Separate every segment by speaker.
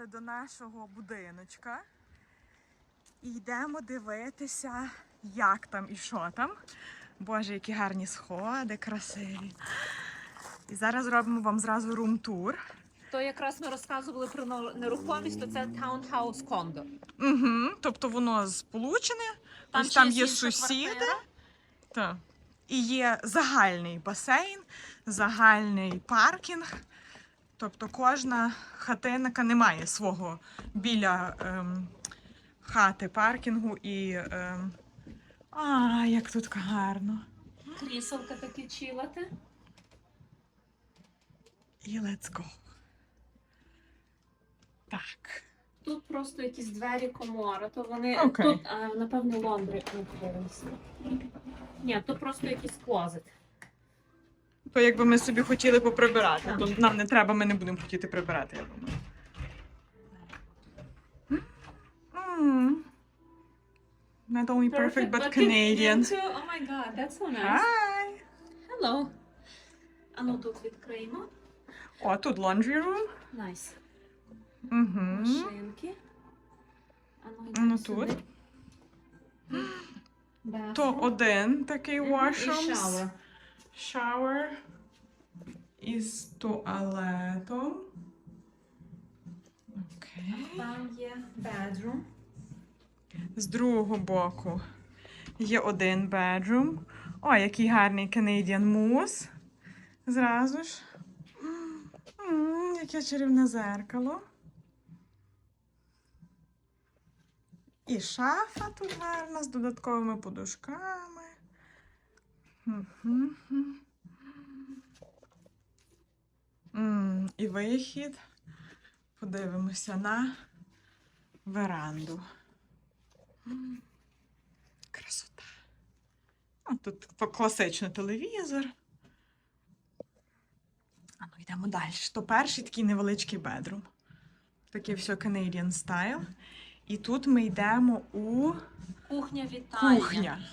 Speaker 1: Під'їхали до нашого будиночка і йдемо дивитися, як там і що там. Боже, які гарні сходи, красиві. І зараз робимо вам зразу рум-тур.
Speaker 2: То якраз ми розказували про нерухомість, то це таунхаус кондо.
Speaker 1: Угу, тобто воно сполучене,
Speaker 2: Там
Speaker 1: ось там
Speaker 2: є
Speaker 1: сусіди. Так. І є загальний басейн, загальний паркінг. Тобто кожна хатинка не має свого біля ем, хати паркінгу і. Ем, а, як тут гарно.
Speaker 2: Кріселка такі чилати.
Speaker 1: І let's go. Так.
Speaker 2: Тут просто якісь двері комори, то вони
Speaker 1: Окей.
Speaker 2: тут, а, напевно, лондри не. Ні, тут просто якийсь клозет.
Speaker 1: То якби ми собі хотіли поприбирати, то нам не треба, ми не будемо хотіти прибирати, я думаю. Not only perfect, but Canadian.
Speaker 2: too. Oh my god, that's so nice.
Speaker 1: Hi!
Speaker 2: Hello. А ну тут відкриємо.
Speaker 1: О, тут laundry room.
Speaker 2: Nice.
Speaker 1: Угу.
Speaker 2: Машинки. А ну,
Speaker 1: Ну тут.
Speaker 2: сюди.
Speaker 1: То один такий washroom.
Speaker 2: І shower.
Speaker 1: Shower. Із туалетом. Окей.
Speaker 2: Там є bedroom.
Speaker 1: З другого боку є один bedroom. О, який гарний Canadian Moose. Зразу ж. М, Яке чарівне зеркало. І шафа тут гарна з додатковими подушками. І вихід. Подивимося на веранду. Красота. А тут класичний телевізор. А ну йдемо далі. То перший такий невеличкий бедрум. Такий все Canadian style. І тут ми йдемо у
Speaker 2: Кухня вітальня.
Speaker 1: кухня.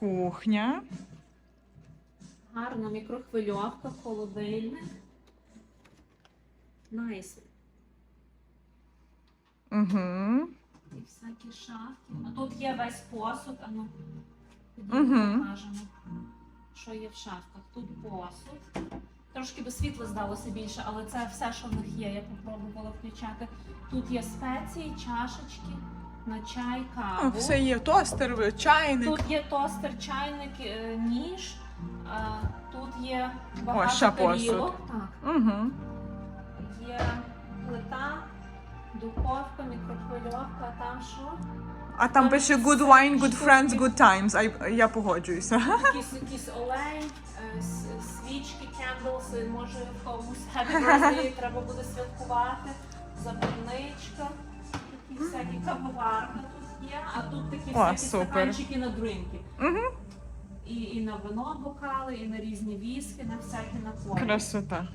Speaker 1: Кухня.
Speaker 2: Гарна мікрохвильовка, холодильник. Найс.
Speaker 1: Угу.
Speaker 2: І всякі шафки. А тут є весь посуд. А ну, покажемо, що є в шафках. Тут посуд. Трошки би світла здалося більше, але це все, що в них є. Я попробувала включати. Тут є спеції, чашечки на чай,
Speaker 1: О,
Speaker 2: каву.
Speaker 1: все є тостер, чайник.
Speaker 2: Тут є тостер, чайник, е, ніж. а, Тут є багато
Speaker 1: ще посуд.
Speaker 2: тарілок. Так.
Speaker 1: Угу.
Speaker 2: Є плита, духовка, мікрохвильовка, а там що?
Speaker 1: А там
Speaker 2: Там
Speaker 1: пише good wine, good
Speaker 2: штуки.
Speaker 1: friends, good times. А й- я погоджуюся.
Speaker 2: Якийсь, якийсь олей, е, с- свічки, candles, е, може комусь happy birthday треба буде святкувати, запальничка, такі всякі кавоварка тут є, а тут такі
Speaker 1: О,
Speaker 2: всякі
Speaker 1: супер.
Speaker 2: стаканчики на дринки.
Speaker 1: Угу.
Speaker 2: І, і на вино бокали, і на різні віскі, на всякі напої.
Speaker 1: Красота.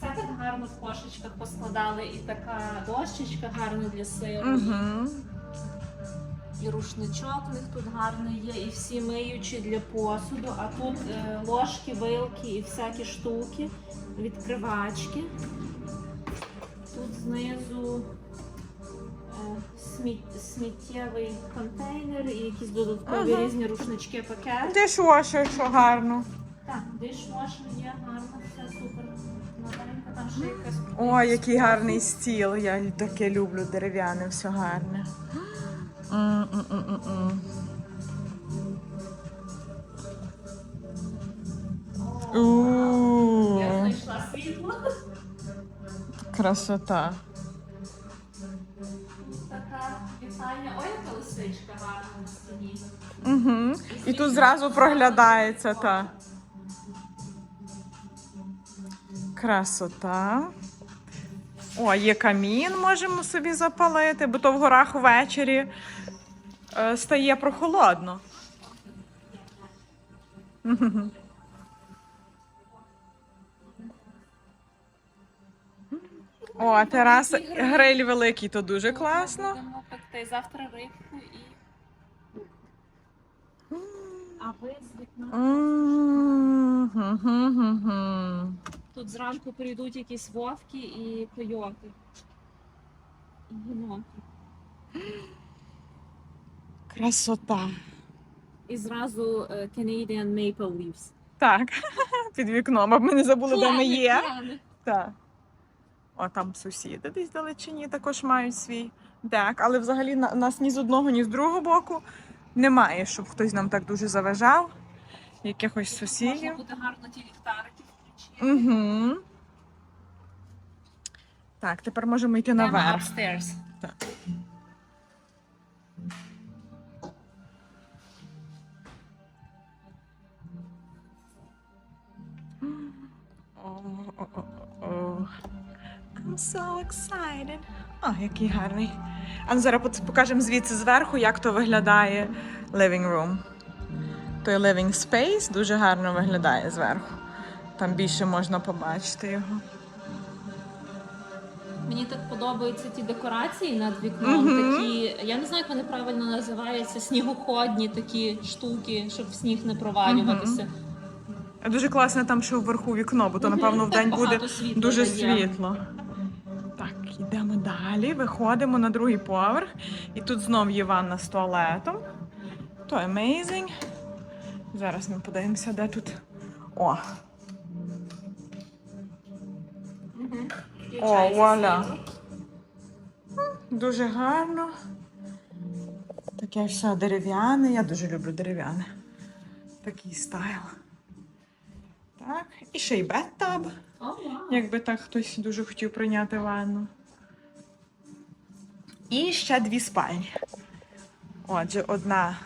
Speaker 2: Це так гарно в кошечках поскладали, і така дощечка гарна для сиру.
Speaker 1: Угу.
Speaker 2: І рушничок в них тут гарний є, і всі миючі для посуду. А тут е, ложки, вилки і всякі штуки, відкривачки. Тут знизу сміттєвий контейнер і якісь додаткові
Speaker 1: Ага.
Speaker 2: різні рушнички пакет.
Speaker 1: Дишвошер, що гарно.
Speaker 2: Так, дишвошер є гарно, все супер. Новенька, там ще якась.
Speaker 1: Ой, який гарний стіл. Я таке люблю дерев'яне, все гарне.
Speaker 2: О, Я знайшла світло.
Speaker 1: Красота.
Speaker 2: Така. Ой, яка лисичка гарна на стіні.
Speaker 1: Угу. І тут зразу проглядається та. Красота. О, є камін, можемо собі запалити, бо то в горах ввечері е, стає прохолодно. О, а тераса, гриль великий, то дуже класно.
Speaker 2: Будемо пекти завтра рибку і. А ви з вікна. Тут зранку прийдуть якісь вовки і койоти. І єноти.
Speaker 1: Красота.
Speaker 2: І зразу е, Canadian Maple Leaves.
Speaker 1: Так, під вікном, аби ми не забули, де ми є. Так. О, там сусіди десь далечині також мають свій дек, але взагалі на- нас ні з одного, ні з другого боку немає, щоб хтось нам так дуже заважав. Якихось
Speaker 2: Можна
Speaker 1: сусідів.
Speaker 2: буде гарно ті ліхтарики включити.
Speaker 1: Угу. Так, тепер можемо йти
Speaker 2: Йдемо
Speaker 1: наверх.
Speaker 2: upstairs.
Speaker 1: Так. О, о, о, о. I'm so excited. О, який гарний. А ну зараз покажемо звідси зверху, як то виглядає living room. Той living space дуже гарно виглядає зверху. Там більше можна побачити його.
Speaker 2: Мені так подобаються ті декорації над вікном.
Speaker 1: Мгм.
Speaker 2: Такі, я не знаю, як вони правильно називаються, снігоходні такі штуки, щоб в сніг не провалюватися.
Speaker 1: Дуже класно там, що вверху вікно, бо то, напевно, в день буде дуже світло. Далі, виходимо на другий поверх. І тут знов є ванна з туалетом. То amazing. Зараз ми подивимося, де тут. О, о, вуаля. Дуже гарно. Таке все дерев'яне. Я дуже люблю дерев'яне. Такий стайл. Так, і ще й беттаб. Якби так хтось дуже хотів прийняти ванну. І ще дві спальні. Отже, одна.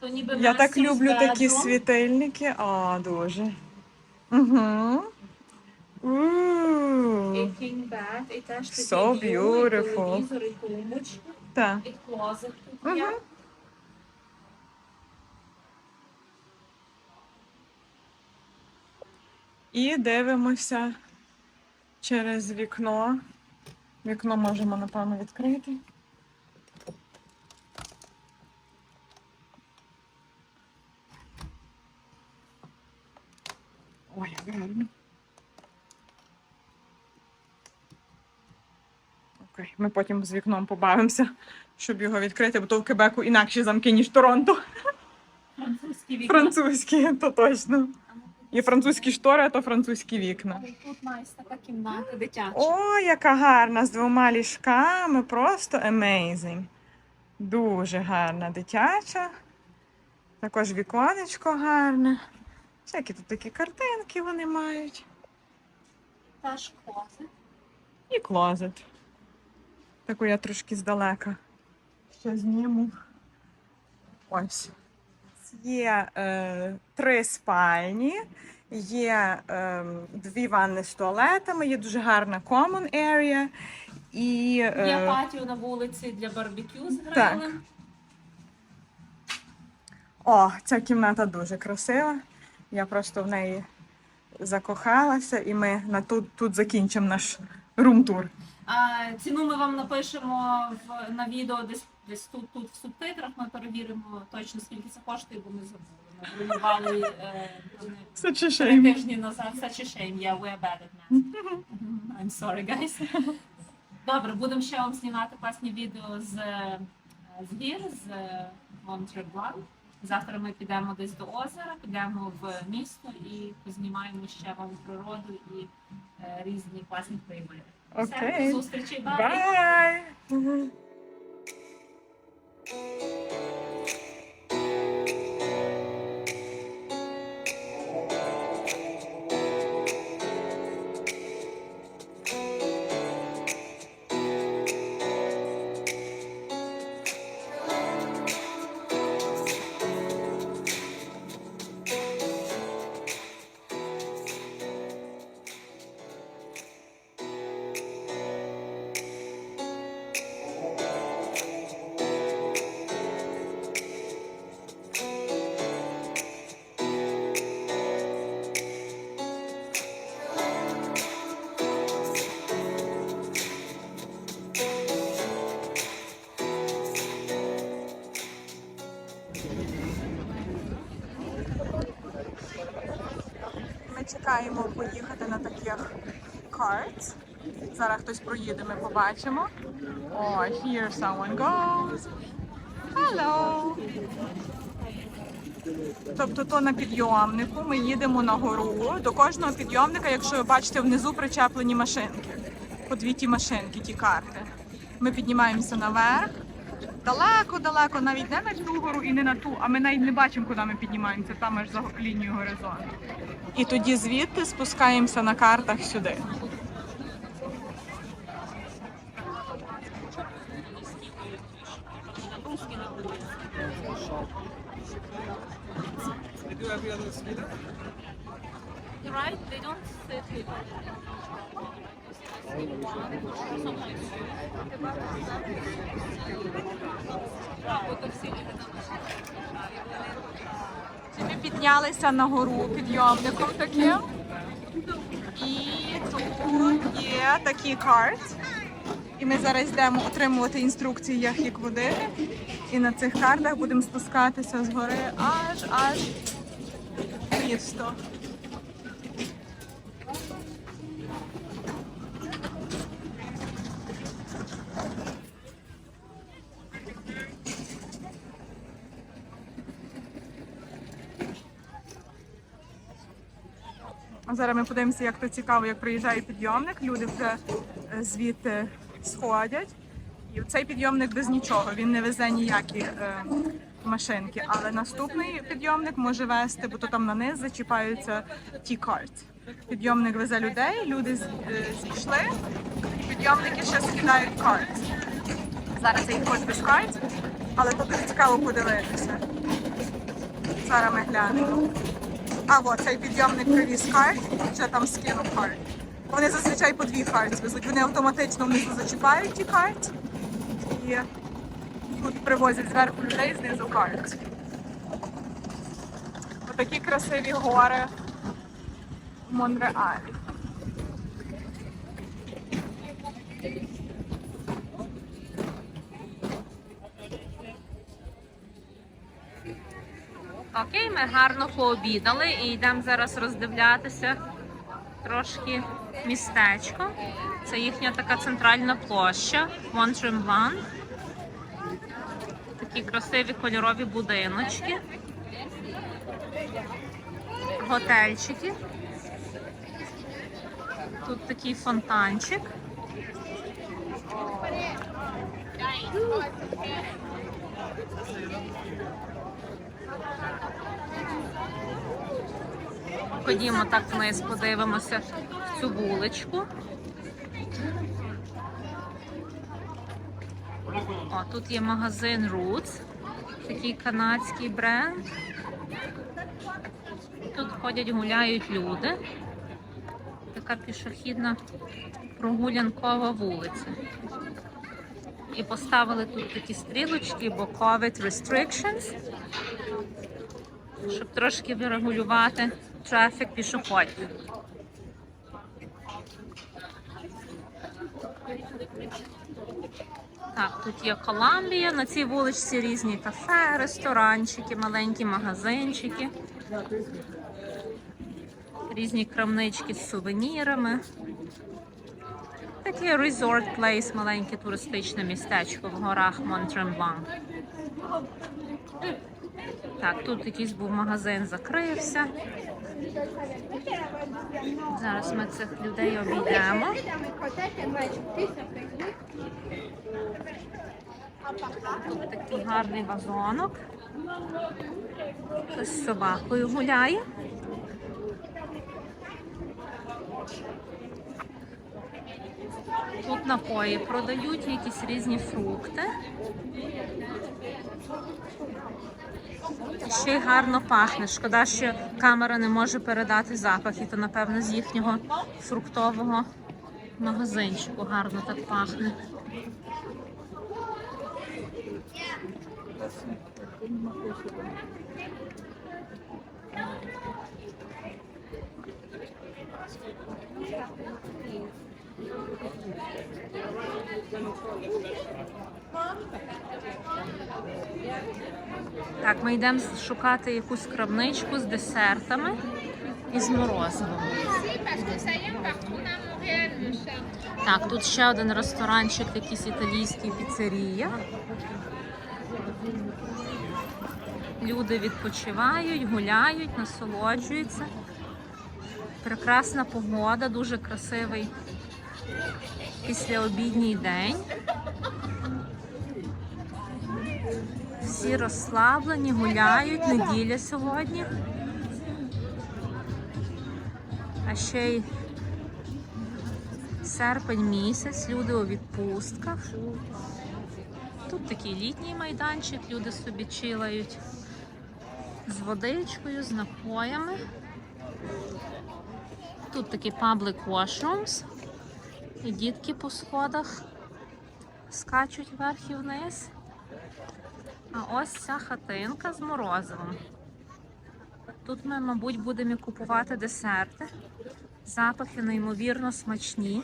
Speaker 2: То ніби
Speaker 1: Я так люблю такі світильники. О, дуже. Угу.
Speaker 2: King і теж
Speaker 1: So beautiful.
Speaker 2: телевізор, і тумбочки,
Speaker 1: Так.
Speaker 2: і клозет тут є.
Speaker 1: І дивимося через вікно. Вікно можемо, напевно, відкрити. Ой, гарно. Окей, ми потім з вікном побавимося, щоб його відкрити, бо то в Кебеку інакші замки, ніж Торонто.
Speaker 2: Французькі вікна.
Speaker 1: Французькі, то точно. Є французькі штори, а то французькі вікна.
Speaker 2: Тут має така кімната дитяча.
Speaker 1: О, яка гарна з двома ліжками, просто amazing. Дуже гарна дитяча. Також віконечко гарне. Всякі тут такі картинки вони мають.
Speaker 2: Теж клозет.
Speaker 1: І клозет. Таку я трошки здалека. Ще зніму. Ось. Є е, три спальні, є е, дві ванни з туалетами, є дуже гарна common area. І,
Speaker 2: Є
Speaker 1: е,
Speaker 2: патіо на вулиці для барбекю з
Speaker 1: Так.
Speaker 2: грилем.
Speaker 1: О, ця кімната дуже красива. Я просто в неї закохалася, і ми на тут, тут закінчимо наш рум-тур.
Speaker 2: Ціну ми вам напишемо в, на відео десь, десь тут, тут в субтитрах. Ми перевіримо точно скільки це коштує, бо ми забули. Ми е, три тижні назад. Such a shame. Yeah, we're bad at math. I'm sorry, guys. Добре, будемо ще вам знімати класні відео з, е, з гір, з е, Монтреблан. Завтра ми підемо десь до озера, підемо в місто і познімаємо ще вам природу і е, різні класні краєвиди. Все,
Speaker 1: Окей.
Speaker 2: до зустрічі, бай!
Speaker 1: Bye. Чекаємо поїхати на таких carts. Зараз хтось проїде, ми побачимо. О, here someone goes. Hello! Тобто то на підйомнику ми їдемо на гору. До кожного підйомника, якщо ви бачите, внизу причеплені машинки. По дві ті машинки, ті карти. Ми піднімаємося наверх. Далеко-далеко, навіть не на цю гору і не на ту, а ми навіть не бачимо, куди ми піднімаємося, там аж за лінією горизонту. І тоді звідти спускаємося на картах сюди.
Speaker 2: Right? They don't sit here.
Speaker 1: Ми піднялися на гору підйомником таким. І тут є такі карт. І ми зараз йдемо отримувати інструкції, як їх водити. І на цих картах будемо спускатися з гори аж аж місто. А зараз ми подивимося, як то цікаво, як приїжджає підйомник. Люди вже е, звідти сходять. І цей підйомник без нічого, він не везе ніякі е, машинки. Але наступний підйомник може вести, бо то там на низ зачіпаються ті карт. Підйомник везе людей, люди е, зійшли, і підйомники ще скидають карт. Зараз я їх без карт, але дуже цікаво подивитися. Зараз ми глянемо. А от цей підйомник привіз карт, ще там скинув карт. Вони зазвичай по дві карти везуть. Вони автоматично внизу зачіпають ті карти і тут привозять зверху людей знизу карт. Отакі красиві гори в Монреалі.
Speaker 2: Окей, ми гарно пообідали і йдемо зараз роздивлятися трошки містечко. Це їхня така центральна площа Монтремблан. Такі красиві кольорові будиночки. Готельчики. Тут такий фонтанчик. Ходімо так вниз, подивимося в цю вуличку. О, тут є магазин Roots, такий канадський бренд. Тут ходять, гуляють люди. Така пішохідна прогулянкова вулиця. І поставили тут такі стрілочки, бо COVID restrictions щоб трошки врегулювати трафік пішоходів. Так, тут є Коламбія. На цій вуличці різні кафе, ресторанчики, маленькі магазинчики, різні крамнички з сувенірами. Такий resort place, маленьке туристичне містечко в горах Монтремблан. Так, тут якийсь був магазин, закрився. Зараз ми цих людей обійдемо. Тут такий гарний вазонок. Хтось з собакою гуляє. Тут напої продають, якісь різні фрукти. Ще й гарно пахне. Шкода, що камера не може передати запах, і то, напевно, з їхнього фруктового магазинчику гарно так пахне. Так, ми йдемо шукати якусь крамничку з десертами. із морозивом. Так, тут ще один ресторанчик, якийсь італійський піцерія. Люди відпочивають, гуляють, насолоджуються. Прекрасна погода, дуже красивий післяобідній день. Всі розслаблені, гуляють, неділя сьогодні. А ще й серпень місяць, люди у відпустках. Тут такий літній майданчик, люди собі чилають з водичкою, з напоями. Тут такі public washrooms. І дітки по сходах скачуть вверх і вниз. А ось ця хатинка з морозивом. Тут ми, мабуть, будемо купувати десерти. Запахи неймовірно смачні.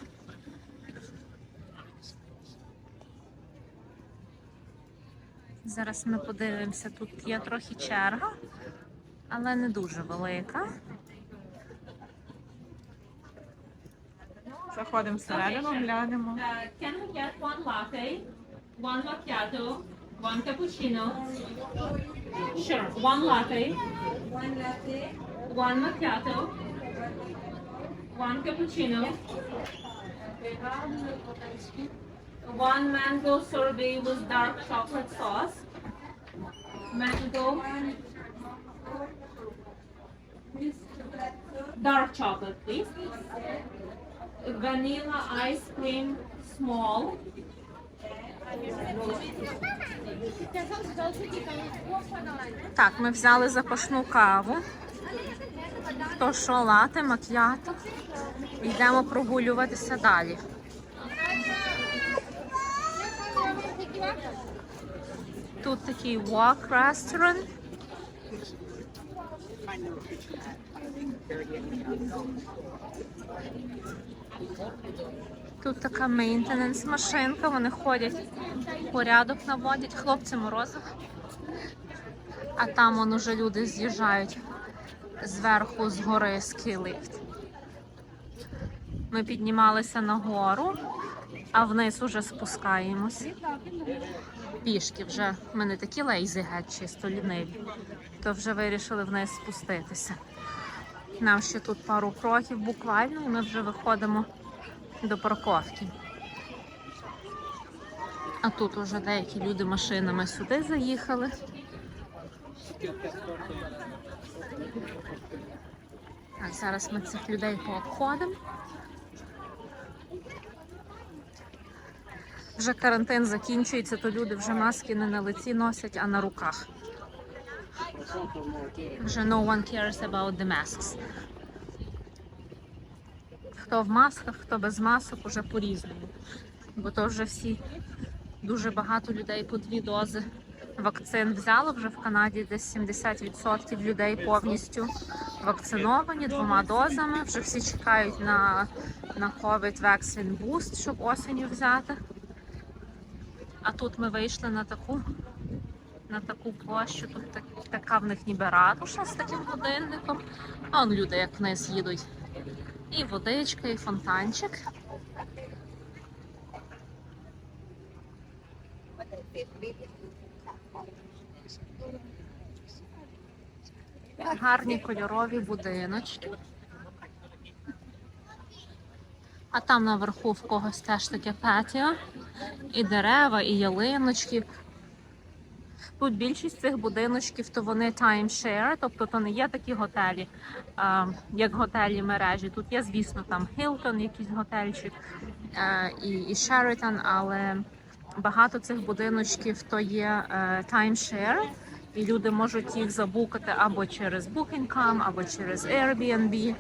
Speaker 2: Зараз ми подивимося, тут є трохи черга, але не дуже велика.
Speaker 1: Заходимо всередину, глянемо.
Speaker 2: Uh, can we get one latte, one macchiato, one cappuccino? Sure, one latte,
Speaker 3: One latte,
Speaker 2: one macchiato, one cappuccino, one mango sorbet with dark chocolate sauce, mango, dark chocolate, please. Vanilla ice cream, small. Так, ми взяли запашну каву. Хто що лате, мак'ято. Йдемо прогулюватися далі. Тут такий walk restaurant. Тут така мейнтененс машинка, вони ходять, порядок наводять, хлопці морозив. А там вон уже люди з'їжджають зверху з гори скілифт. Ми піднімалися нагору, а вниз уже спускаємось. Пішки вже ми не такі лейзи геть, чисто ліниві, то вже вирішили вниз спуститися. Нам ще тут пару кроків буквально, і ми вже виходимо до парковки. А тут уже деякі люди машинами сюди заїхали. Так, зараз ми цих людей пообходимо. Вже карантин закінчується, то люди вже маски не на лиці носять, а на руках. Вже no one cares about the masks. Хто в масках, хто без масок, уже по-різному. Бо то вже всі дуже багато людей по дві дози вакцин взяло. Вже в Канаді десь 70% людей повністю вакциновані двома дозами. Вже всі чекають на, на COVID Vaccine Boost, щоб осінню взяти. А тут ми вийшли на таку, на таку площу. Тут так, така в них ніби ратуша з таким годинником. А он люди як вниз їдуть. І водичка, і фонтанчик. Гарні кольорові будиночки. А там наверху в когось теж таке патіо. І дерева, і ялиночки. Тут більшість цих будиночків, то вони timeshare, тобто то не є такі готелі, а, як готелі мережі. Тут є, звісно, там Hilton, якийсь готельчик е, і, і Sheraton, але багато цих будиночків то є е, timeshare, і люди можуть їх забукати або через Booking.com, або через Airbnb.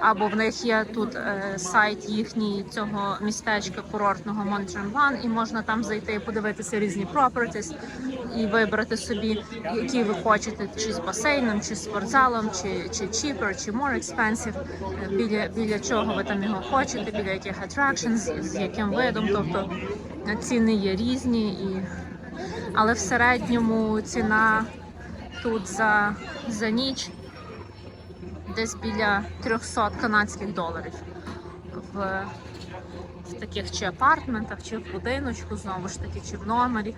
Speaker 2: Або в них є тут е, сайт їхній цього містечка курортного Монтренван, і можна там зайти і подивитися різні properties і вибрати собі, які ви хочете, чи з басейном, чи з спортзалом, чи, чи cheaper, чи more expensive, е, біля, біля чого ви там його хочете, біля яких attractions, з, з яким видом. Тобто е, ціни є різні, і... але в середньому ціна тут за, за ніч десь біля 300 канадських доларів в, в таких чи апартментах, чи в будиночку, знову ж таки, чи в номері.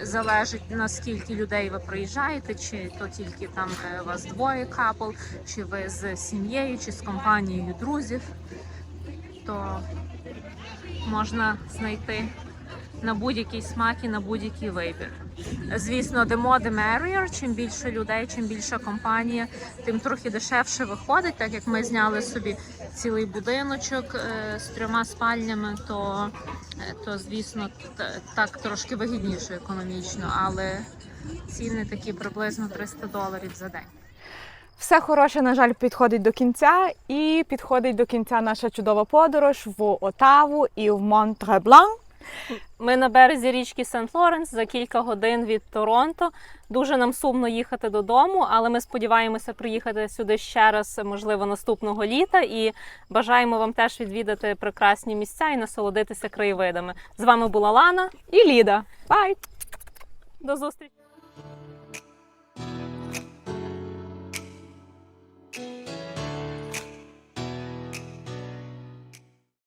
Speaker 2: Залежить наскільки людей ви приїжджаєте, чи то тільки там, де у вас двоє капл, чи ви з сім'єю, чи з компанією друзів, то можна знайти на будь-який смак і на будь-який вибір. Звісно, more the merrier, чим більше людей, чим більша компанія, тим трохи дешевше виходить. Так як ми зняли собі цілий будиночок е, з трьома спальнями, то, е, то звісно, так трошки вигідніше економічно, але ціни такі приблизно 300 доларів за день.
Speaker 1: Все хороше, на жаль, підходить до кінця, і підходить до кінця наша чудова подорож в Отаву і в Монтреблан.
Speaker 2: Ми на березі річки Сент-Лоренс за кілька годин від Торонто. Дуже нам сумно їхати додому, але ми сподіваємося приїхати сюди ще раз, можливо, наступного літа. І бажаємо вам теж відвідати прекрасні місця і насолодитися краєвидами. З вами була Лана
Speaker 1: І Ліда. Бай!
Speaker 2: До зустрічі!